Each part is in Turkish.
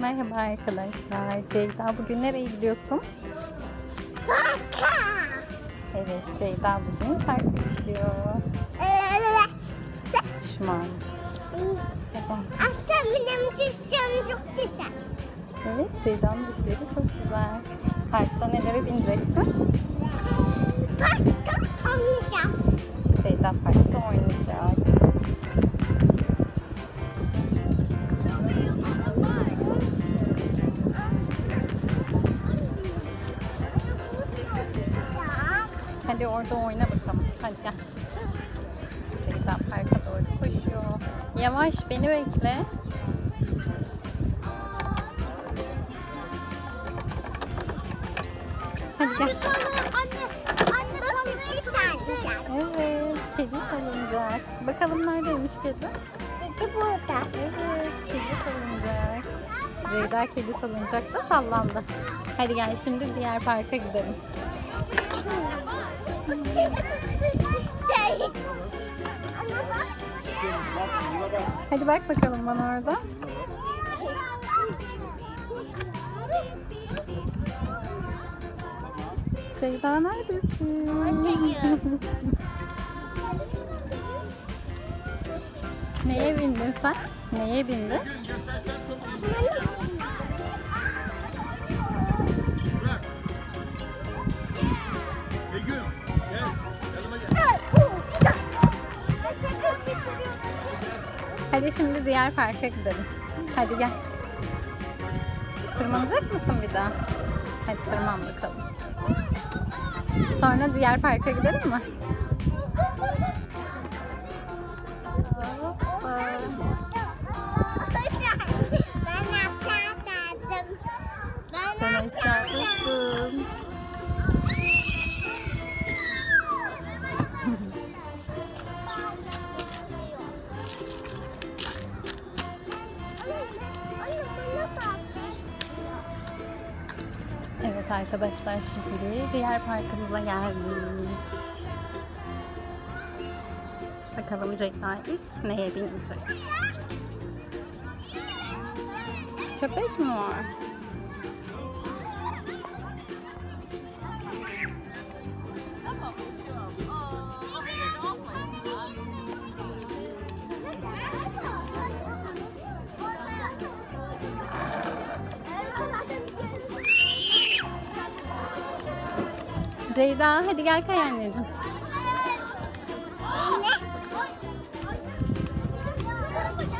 Merhaba arkadaşlar. Ceyda bugün nereye gidiyorsun? Parka. Evet Ceyda bugün parka gidiyor. Tamam. Aslan benim dişlerim çok güzel. Evet Ceyda'nın dişleri çok güzel. Parkta nelere bineceksin? Parka oynayacağım. Ceyda parkta Orada oyna bakalım. Hadi gel. Ceyda parka doğru koşuyor. Yavaş beni bekle. Hadi gel. Evet, kedi salınacak. Bakalım neredeymiş kedi? Dedi burada. Evet, kedi salıncak. Ceyda kedi salıncakta sallandı. Hadi gel şimdi diğer parka gidelim. Hadi bak bakalım bana orada. Ceyda neredesin? Neye bindin sen? Neye bindin? Hadi şimdi diğer parka gidelim. Hadi gel. Tırmanacak mısın bir daha? Hadi tırman bakalım. Sonra diğer parka gidelim mi? Hoppa. Arkadaşlar şimdi diğer parkımıza geldik. Bakalım Ceyda ilk neye binecek? Köpek mi var? Ceyda hadi gel kay anneciğim.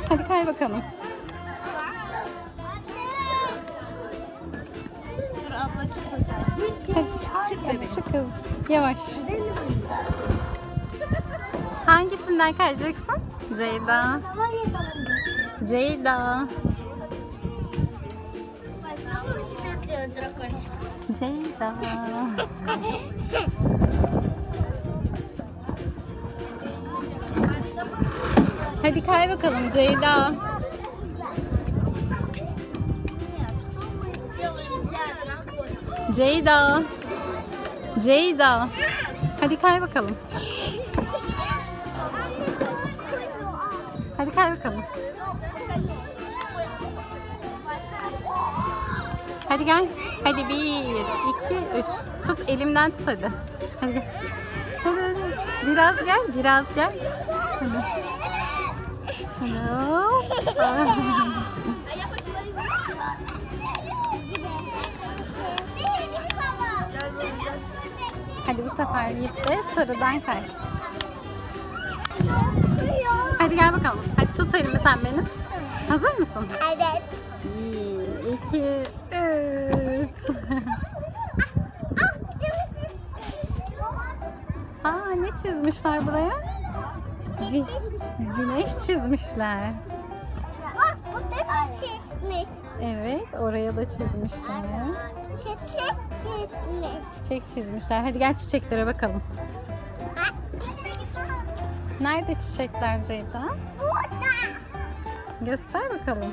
Hadi kay bakalım. Dur çıkacağım. Hadi çık. Hadi çık kız. Yavaş. Hangisinden kayacaksın? Ceyda. Ceyda. Ceyda. Hadi kay bakalım Ceyda. Ceyda. Ceyda. Hadi kay bakalım. Hadi kay bakalım. Hadi gel. Hadi bir, iki, üç. Tut elimden tut hadi. Hadi gel. Biraz gel, biraz gel. Hadi. Hoppa. Hadi bu sefer de sarıdan kay. Hadi gel bakalım. Hadi tut elimi sen benim. Hazır mısın? Evet. Bir, iki, üç. Aa ne çizmişler buraya? Gü- Güneş çizmişler. Ah, bu da çizmiş. Evet, oraya da çizmişler. Çiçek çizmiş. Çiçek çizmişler. Hadi gel çiçeklere bakalım. Nerede çiçekler Ceyda? Burada. Göster bakalım.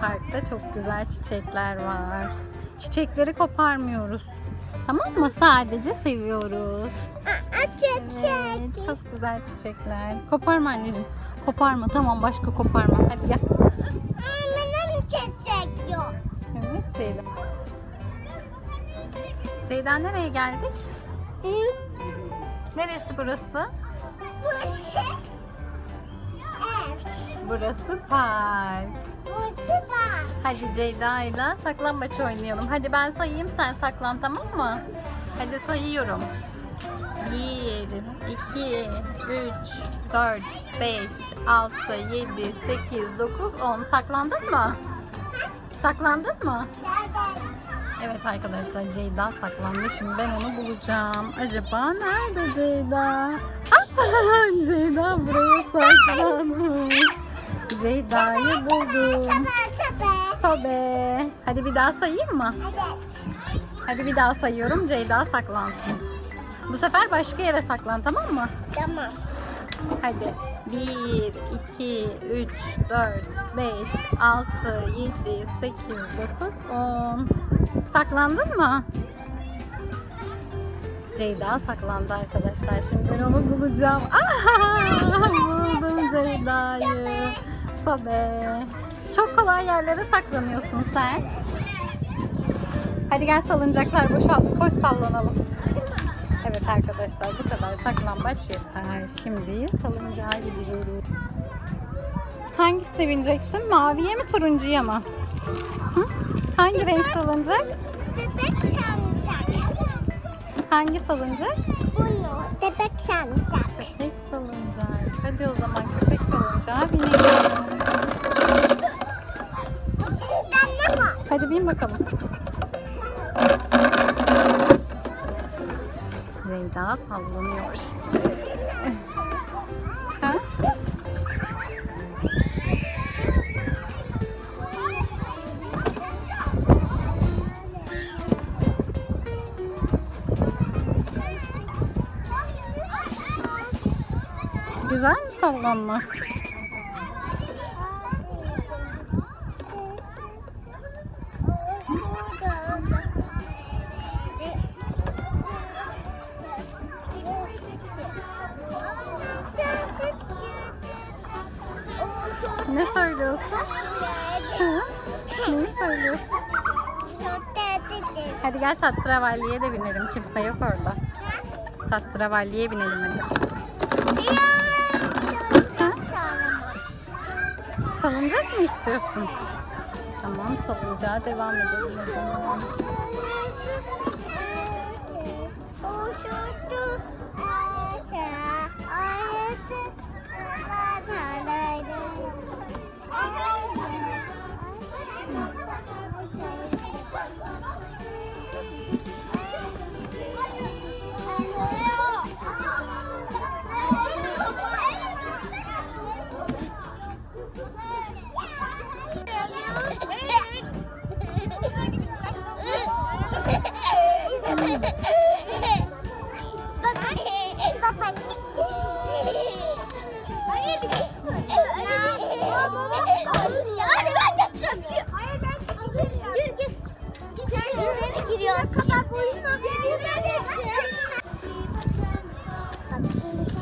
Parkta çok güzel çiçekler var. Çiçekleri koparmıyoruz. Tamam mı? Sadece seviyoruz. Aa, çiçek. Evet, çok güzel çiçekler. Koparma anneciğim. Koparma tamam başka koparma. Hadi gel. Benim çiçek yok. Evet Ceyda. Ceyda nereye geldik? Hı? Neresi burası? Burası ev. Burası park. Hadi Ceyda ile saklambaç oynayalım. Hadi ben sayayım sen saklan tamam mı? Hadi sayıyorum. 1, 2, 3, 4, 5, 6, 7, 8, 9, 10. Saklandın mı? Saklandın mı? Evet. Arkadaşlar Ceyda saklandı. Şimdi ben onu bulacağım. Acaba nerede Ceyda? Ceyda buraya saklanmış. Ceyda'yı buldum. Sobe. Hadi bir daha sayayım mı? Evet. Hadi bir daha sayıyorum. Ceyda saklansın. Bu sefer başka yere saklan tamam mı? Tamam. Hadi. 1, 2, 3, 4, 5, 6, 7, 8, 9, 10. Saklandın mı? Ceyda saklandı arkadaşlar. Şimdi ben onu bulacağım. Aha, buldum Ceyda'yı. Sobe. Çok kolay yerlere saklanıyorsun sen. Hadi gel salıncaklar boşaldı. Koş sallanalım. Evet arkadaşlar bu kadar saklambaç yeter. Şimdi salıncağa gidiyoruz. Hangisine bineceksin? Maviye mi turuncuya mı? Hı? Hangi renk salıncak? Bebek sancak. Hangi salıncak? Bunu bebek salıncak. Hadi o zaman köpek salıncağa binelim. Hadi bin bakalım. Zeyda sallanıyor Sallanmak? Ne söylüyorsun? Hı? Neyi söylüyorsun? Hadi gel tatravalliye de binelim. Kimse yok orada. Tatravalliye binelim hadi. Salıncak mı istiyorsun? Tamam salıncağa devam edelim o zaman.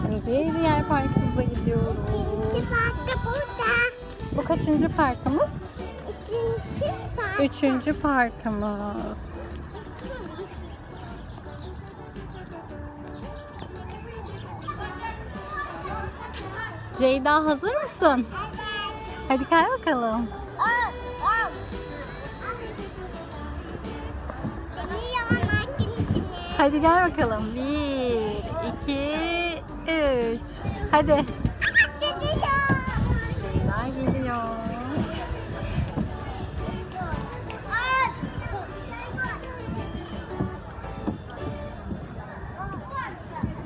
Şimdi diğer parkımıza gidiyoruz. İkinci parkı burada. Bu kaçıncı parkımız? Üçüncü park. Üçüncü parkımız. Ceyda hazır mısın? Hadi gel bakalım. Hadi gel bakalım. Bir, iki, üç. Hadi. Ceyda geliyor.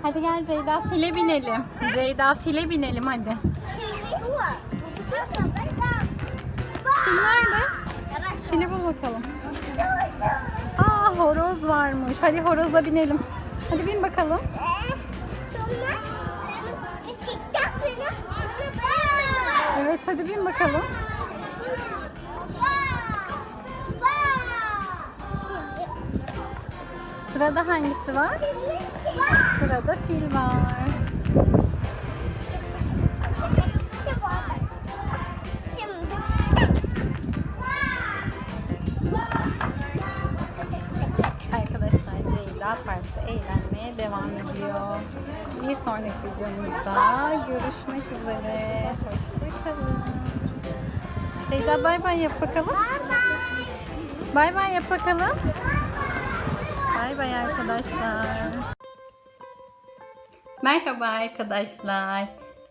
Hadi gel Ceyda file binelim. Ceyda file binelim hadi. Fil nerede? Fili bul bakalım. Aa horoz varmış. Hadi horozla binelim. Hadi bin bakalım. Evet hadi bin bakalım. Sırada hangisi var? Sırada fil var. Sonraki videomuzda görüşmek üzere. Hoşçakalın. Ceyda bay bay yap bakalım. Bay bay yap bakalım. Bay bay arkadaşlar. Merhaba arkadaşlar.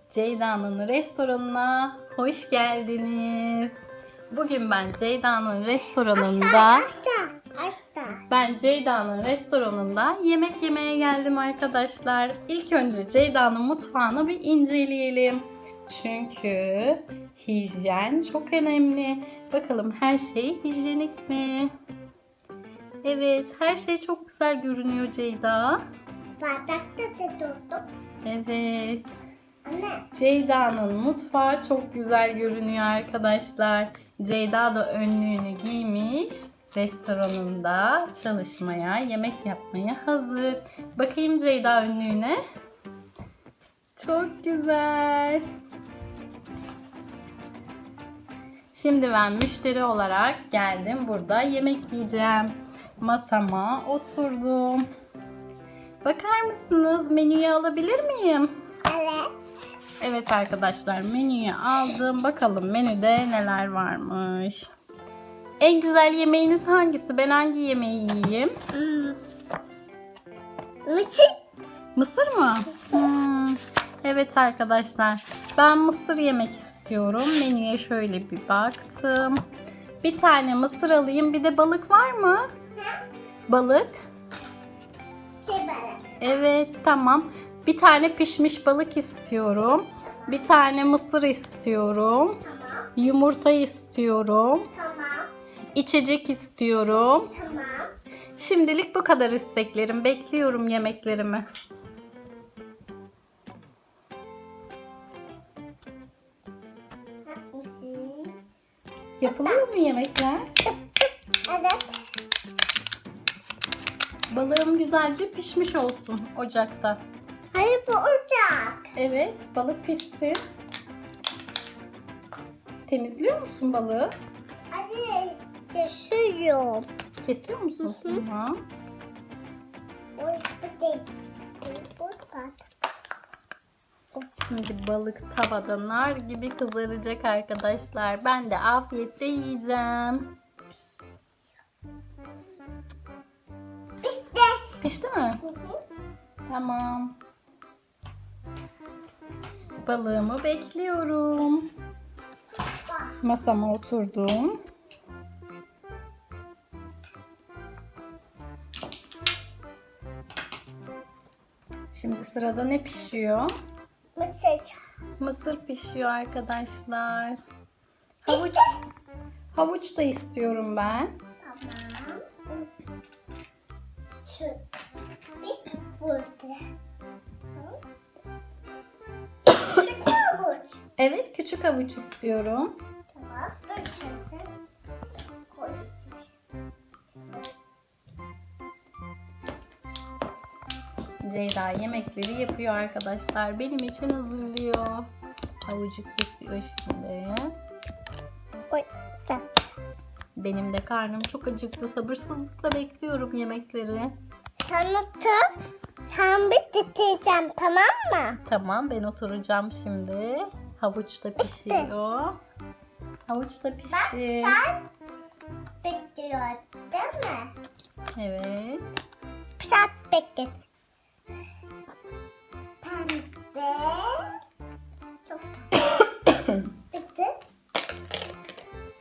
Ceyda'nın restoranına hoş geldiniz. Bugün ben Ceyda'nın restoranında Asta. Asta. Ben Ceyda'nın restoranında yemek yemeye geldim arkadaşlar. İlk önce Ceyda'nın mutfağını bir inceleyelim. Çünkü hijyen çok önemli. Bakalım her şey hijyenik mi? Evet, her şey çok güzel görünüyor Ceyda. Bardakta da durdum. Evet. Anne. Ceyda'nın mutfağı çok güzel görünüyor arkadaşlar. Ceyda da önlüğünü giymiş. Restoranında çalışmaya, yemek yapmaya hazır. Bakayım Ceyda önlüğüne. Çok güzel. Şimdi ben müşteri olarak geldim. Burada yemek yiyeceğim. Masama oturdum. Bakar mısınız? Menüyü alabilir miyim? Evet. Evet arkadaşlar menüyü aldım. Bakalım menüde neler varmış. En güzel yemeğiniz hangisi? Ben hangi yemeği yiyeyim? Hmm. Mısır. Mısır mı? Hmm. Evet arkadaşlar. Ben mısır yemek istiyorum. Menüye şöyle bir baktım. Bir tane mısır alayım. Bir de balık var mı? Balık. Şey. Evet tamam. Bir tane pişmiş balık istiyorum. Bir tane mısır istiyorum. Tamam. Yumurta istiyorum. Tamam. İçecek istiyorum. Tamam. Şimdilik bu kadar isteklerim. Bekliyorum yemeklerimi. Yapılıyor mu yemekler? Evet. Balığım güzelce pişmiş olsun ocakta. Hayır bu ocak. Evet, balık pişsin. Temizliyor musun balığı? Hadi kesiyorum. Kesiyor musun? Tamam. Bu bak. Şimdi balık tavada nar gibi kızaracak arkadaşlar. Ben de afiyetle yiyeceğim. İşte. Pişti mi? Tamam. Balığımı bekliyorum. Masama oturdum. Şimdi sırada ne pişiyor? Mısır. Mısır pişiyor arkadaşlar. Havuç, havuç da istiyorum ben. Tamam. Şu. Bir burada. Küçük havuç. Evet küçük havuç istiyorum. Ceyda yemekleri yapıyor arkadaşlar. Benim için hazırlıyor. Havucu kesiyor şimdi. Oy. Benim de karnım çok acıktı. Sabırsızlıkla bekliyorum yemekleri. Sana da sen bir titreyeceğim tamam mı? Tamam ben oturacağım şimdi. Havuç da pişiyor. Havuç da pişti. Sen bekliyor değil mi? Evet. Saat beklet. Çok Bitti.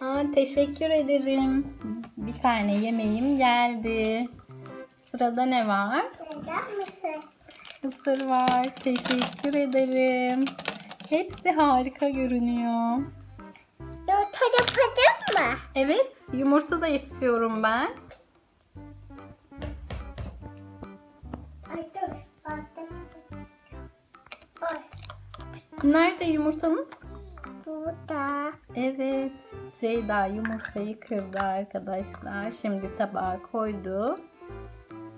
Aa, teşekkür ederim. Bir tane yemeğim geldi. Sırada ne var? Neden mısır? Mısır var. Teşekkür ederim. Hepsi harika görünüyor. Yumurta yapalım mı? Evet, yumurta da istiyorum ben. Nerede yumurtanız? Burada. Evet, Ceyda yumurtayı kırdı arkadaşlar. Şimdi tabağa koydu.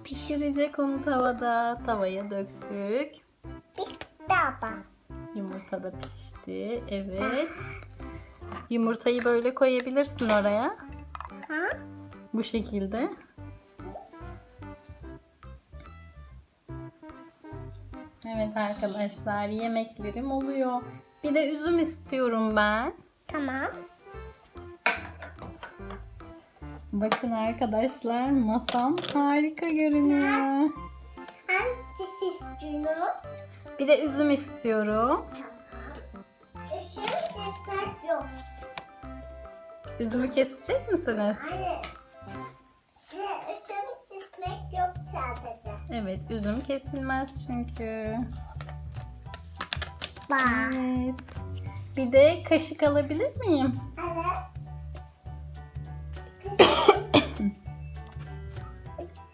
Pişirecek onu tavada. Tavaya döktük. Bitti ama. Yumurta da pişti. Evet. Yumurtayı böyle koyabilirsin oraya. Ha? Bu şekilde. Evet arkadaşlar yemeklerim oluyor. Bir de üzüm istiyorum ben. Tamam. Bakın arkadaşlar masam harika görünüyor. Hangisi istiyorsunuz? Bir de üzüm istiyorum. Üzüm kesmek yok. Üzümü kesecek misiniz? Hayır. Evet üzüm kesilmez çünkü. Bak. Evet. Bir de kaşık alabilir miyim? Evet.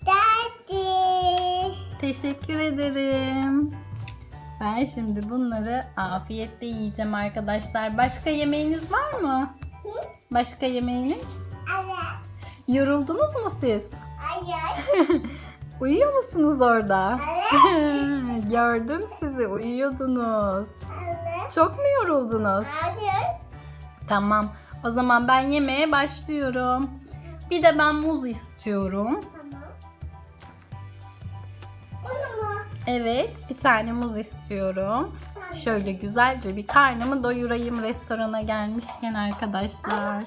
Daddy. Teşekkür ederim. Ben şimdi bunları afiyetle yiyeceğim arkadaşlar. Başka yemeğiniz var mı? Hı? Başka yemeğiniz? Evet. Yoruldunuz mu siz? Hayır. Uyuyor musunuz orada? Evet. Gördüm sizi uyuyordunuz. Evet. Çok mu yoruldunuz? Hayır. Tamam. O zaman ben yemeğe başlıyorum. Bir de ben muz istiyorum. Tamam. Evet, bir tane muz istiyorum. Şöyle güzelce bir karnımı doyurayım restorana gelmişken arkadaşlar.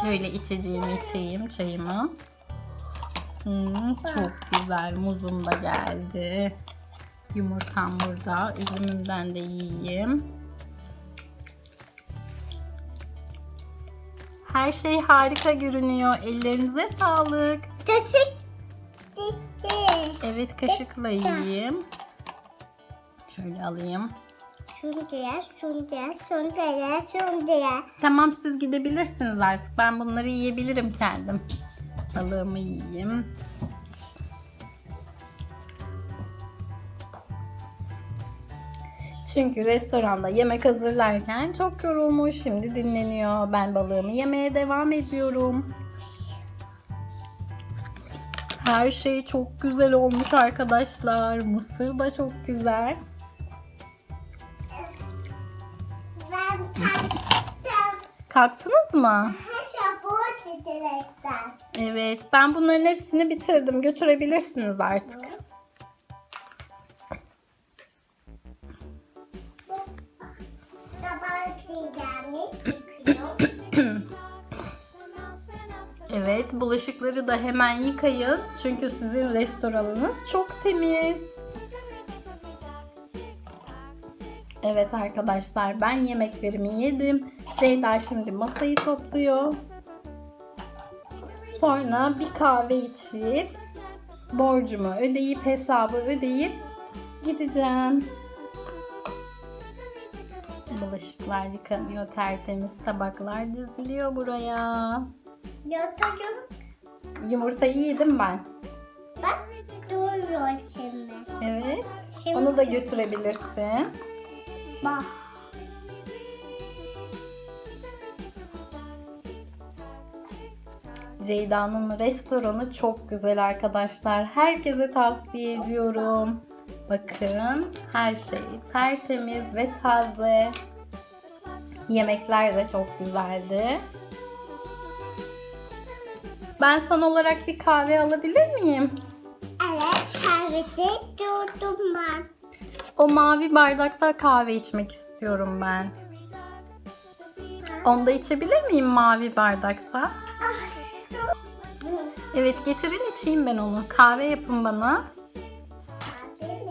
Şöyle içeceğimi içeyim, çayımı. Hmm, çok güzel. Muzum da geldi. Yumurtam burada. Üzümümden de yiyeyim. Her şey harika görünüyor. Ellerinize sağlık. Teşekkür Evet kaşıkla yiyeyim. Şöyle alayım. Şunu diye, şunu diye. Tamam siz gidebilirsiniz artık. Ben bunları yiyebilirim kendim. Balığımı yiyeyim. Çünkü restoranda yemek hazırlarken çok yorulmuş. Şimdi dinleniyor. Ben balığımı yemeye devam ediyorum. Her şey çok güzel olmuş arkadaşlar. Mısır da çok güzel. Kalktınız mı? Direkten. Evet, ben bunların hepsini bitirdim. Götürebilirsiniz artık. Evet, bulaşıkları da hemen yıkayın. Çünkü sizin restoranınız çok temiz. Evet arkadaşlar, ben yemeklerimi yedim. Ceyda şimdi masayı topluyor. Sonra bir kahve içip borcumu ödeyip hesabı ödeyip gideceğim. Bulaşıklar yıkanıyor, tertemiz tabaklar diziliyor buraya. Yatıyorum. Yumurtayı yedim ben. Bak duruyor şimdi. Evet. Şimdi Onu da götürebilirsin. bak. Ceyda'nın restoranı çok güzel arkadaşlar. Herkese tavsiye ediyorum. Bakın her şey tertemiz ve taze. Yemekler de çok güzeldi. Ben son olarak bir kahve alabilir miyim? Evet kahvede durdum ben. O mavi bardakta kahve içmek istiyorum ben. Onda içebilir miyim mavi bardakta? Evet getirin içeyim ben onu. Kahve yapın bana. Kahve mi?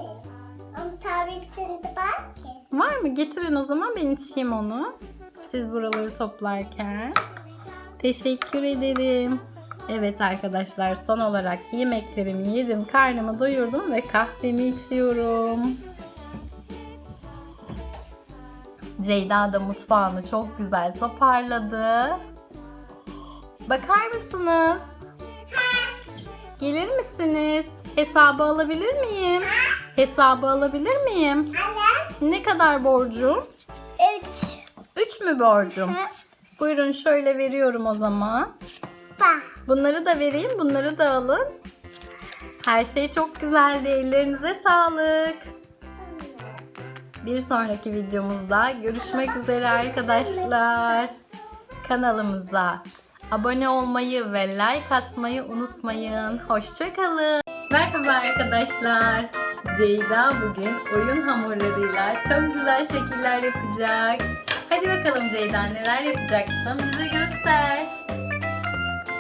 Ama tabii içinde var ki. Var mı? Getirin o zaman ben içeyim onu. Siz buraları toplarken. Teşekkür ederim. Evet arkadaşlar son olarak yemeklerimi yedim, karnımı doyurdum ve kahvemi içiyorum. Ceyda da mutfağını çok güzel toparladı. Bakar mısınız? Gelir misiniz? Hesabı alabilir miyim? Hesabı alabilir miyim? Ne kadar borcum? Üç. 3 mü borcum? Buyurun şöyle veriyorum o zaman. Bunları da vereyim, bunları da alın. Her şey çok güzeldi. Ellerinize sağlık. Bir sonraki videomuzda görüşmek üzere arkadaşlar. Kanalımıza abone olmayı ve like atmayı unutmayın. Hoşçakalın. Merhaba arkadaşlar. Ceyda bugün oyun hamurlarıyla çok güzel şekiller yapacak. Hadi bakalım Ceyda neler yapacaksın bize göster.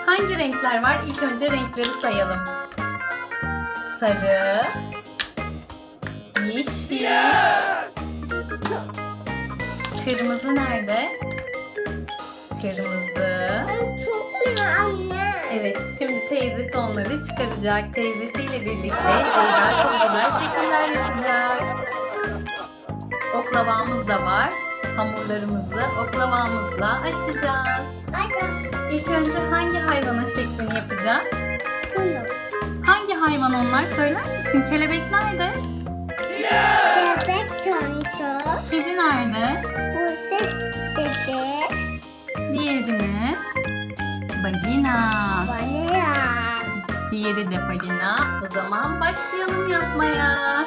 Hangi renkler var? İlk önce renkleri sayalım. Sarı, yeşil, kırmızı nerede? Kırmızı. Evet, şimdi teyzesi onları çıkaracak. Teyzesiyle birlikte Ceyda çok güzel şekiller yapacak. Oklavamız da var. Hamurlarımızı oklavamızla açacağız. İlk önce hangi hayvanın şeklini yapacağız? Hangi hayvan onlar söyler misin? Kelebek nerede? Bebek Vanilla. Diğeri de balina. O zaman başlayalım yapmaya.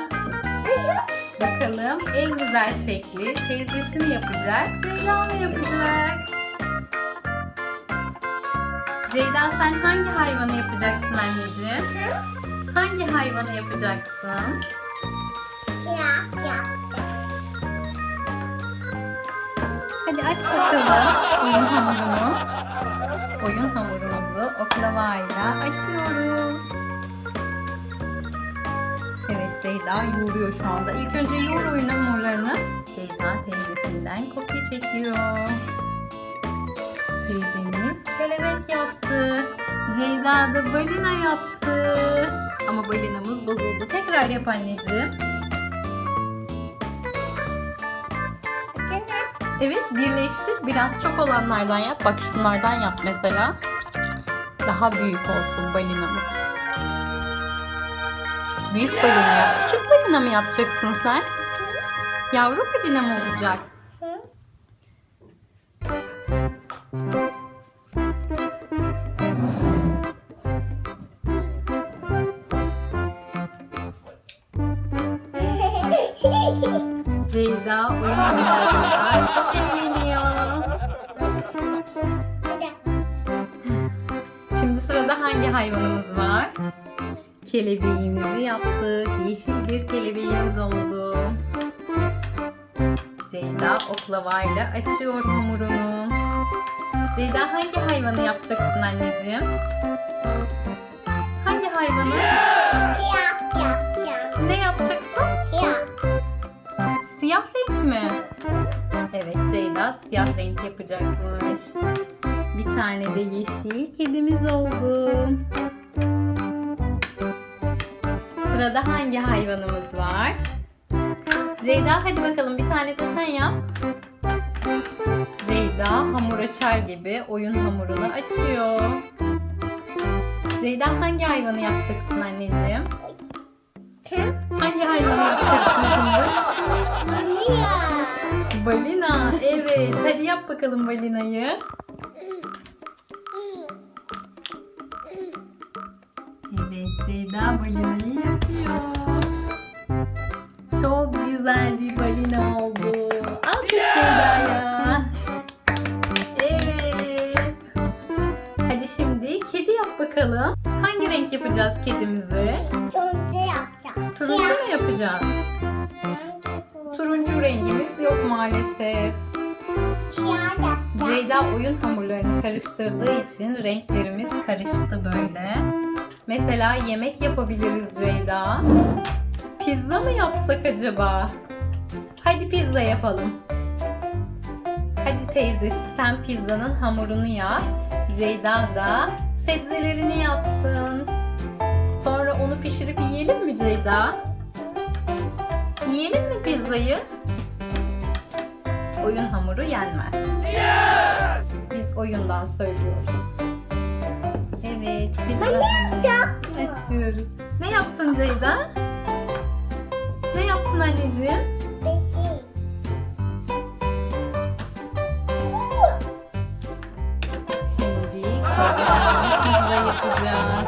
Bakalım en güzel şekli teyzesi mi yapacak, Ceyda mı yapacak? Ceyda sen hangi hayvanı yapacaksın anneciğim? Hangi hayvanı yapacaksın? Siyah yapacağım. Hadi aç bakalım oyun hamurunu. Oyun hamurumuzu oklavayla açıyoruz. Evet Ceyda yoğuruyor şu anda. İlk önce yoğur oyun hamurlarını. Ceyda teyzesinden kopya çekiyor. Teyzemiz kelebek yaptı. Ceyda da balina yaptı. Ama balinamız bozuldu. Tekrar yap anneciğim. Evet birleştir. Biraz çok olanlardan yap. Bak şunlardan yap mesela. Daha büyük olsun balinamız. Büyük balina yap. Küçük balina mı yapacaksın sen? Yavru balina mı olacak? Ceyda hayvanımız var? Kelebeğimizi yaptık. Yeşil bir kelebeğimiz oldu. Ceyda oklavayla açıyor hamurunu. Ceyda hangi hayvanı yapacaksın anneciğim? Hangi hayvanı? Siyah yapacağım. Ne yapacaksın? Siyah. Siyah renk mi? Evet Ceyda siyah renk yapacakmış. Bir tane de yeşil kedimiz oldu. Sırada hangi hayvanımız var? Ceyda hadi bakalım bir tane de sen yap. Ceyda hamur açar gibi oyun hamurunu açıyor. Ceyda hangi hayvanı yapacaksın anneciğim? Hangi hayvanı yapacaksın şimdi? Vanilla. Balina. Evet. Hadi yap bakalım balinayı. Ceyda balinayı yapıyor. Çok güzel bir balina oldu. Alkış Ceyda'ya. Evet. Hadi şimdi kedi yap bakalım. Hangi renk yapacağız kedimizi? Turuncu yapacağım. Turuncu mu yapacağız? Turuncu rengimiz yok maalesef. Ceyda oyun hamurlarını karıştırdığı için renklerimiz karıştı böyle. Mesela yemek yapabiliriz Ceyda. Pizza mı yapsak acaba? Hadi pizza yapalım. Hadi teyzesi sen pizzanın hamurunu yap. Ceyda da sebzelerini yapsın. Sonra onu pişirip yiyelim mi Ceyda? Yiyelim mi pizzayı? Oyun hamuru yenmez. Biz oyundan söylüyoruz. Evet, Ben ne açıyoruz. Ne yaptın Ceyda? Ne yaptın anneciğim? Beşik. Şimdi kocaman pizza yapacağız.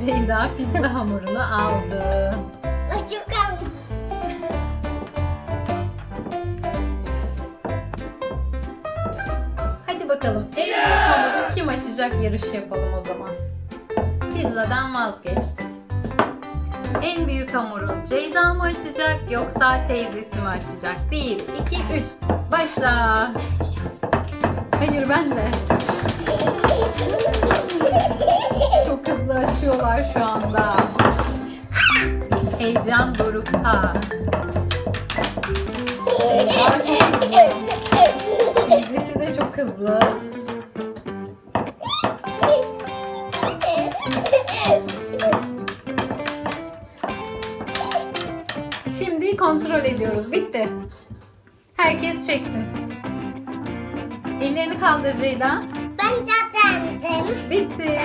Ceyda pizza hamurunu aldı. Bakalım. En hamuru kim açacak yarış yapalım o zaman. Pizzadan vazgeçtik. En büyük hamuru Ceyda mı açacak yoksa teyzesi mi açacak? 1, 2, 3. Başla. Hayır ben de. Çok hızlı açıyorlar şu anda. Heyecan dorukta. Teyzesi de çok hızlı. Şimdi kontrol ediyoruz. Bitti. Herkes çeksin. Ellerini kaldır Ceyda. Ben kazandım. Bitti.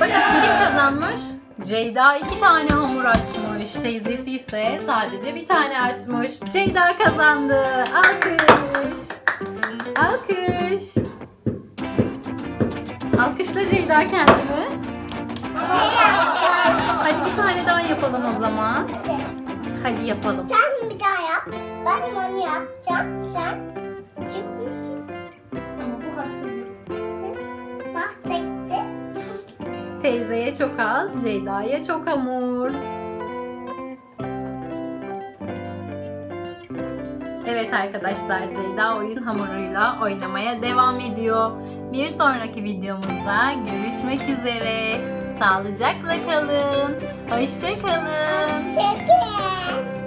Bakalım kim kazanmış? Ceyda iki tane hamur açmış. Teyzesi ise sadece bir tane açmış. Ceyda kazandı. Alkış. Alkış. Alkışla Ceyda kendini. Hadi bir tane daha yapalım o zaman. Hadi yapalım. Sen bir daha yap. Ben onu yapacağım. Sen. Ama bu haksızlık. Bahsetti. Teyzeye çok az, Ceyda'ya çok hamur. Evet arkadaşlar Ceyda oyun hamuruyla oynamaya devam ediyor. Bir sonraki videomuzda görüşmek üzere. Sağlıcakla kalın. Hoşça kalın. Tekin.